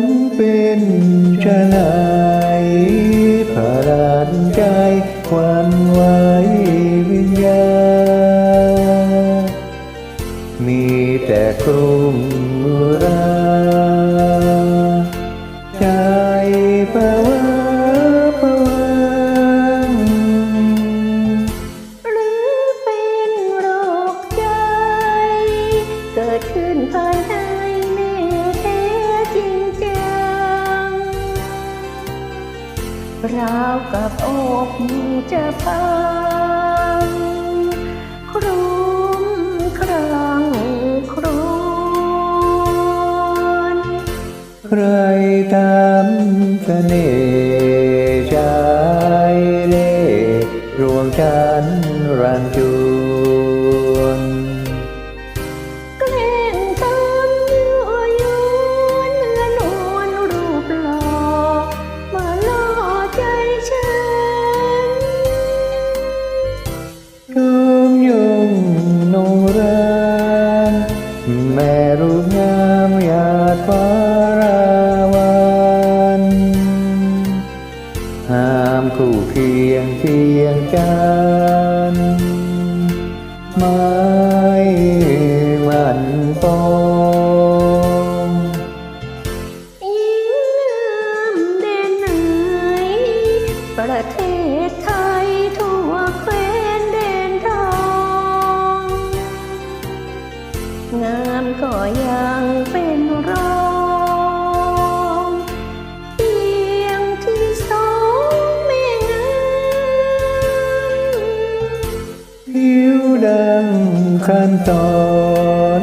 นเป็นชะไหนพระรานใจควันไหววิญญาณมีแต่กรุงรา ราวกับอกจะพังครุมครังครวญใครตามเสน่ห์ ราวันห้ามคู่เคียงเคียงกันไม่มันปองยิ่งงามเด่นไหนประเทศ ขั้นตอน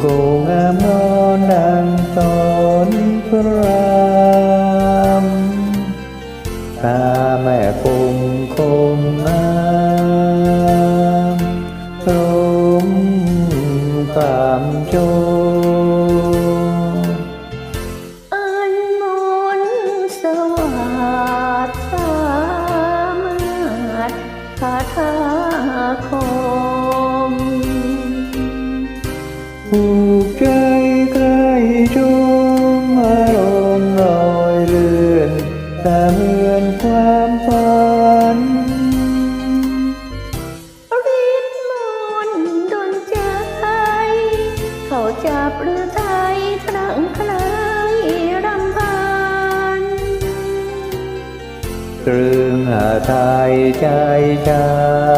โกงามนอนดังตอนพระรามตาแม่คงคงงามตรงความโจอันมนสวัสดิ์สามารถคาถาคม จมอารมณ์ลอยเลื่อนตาเหมือนความฝันริบมนต์ดนใจ เขาจับหรือไทยครั้งใครรำพันตรึงหาไทยใจฉันทุ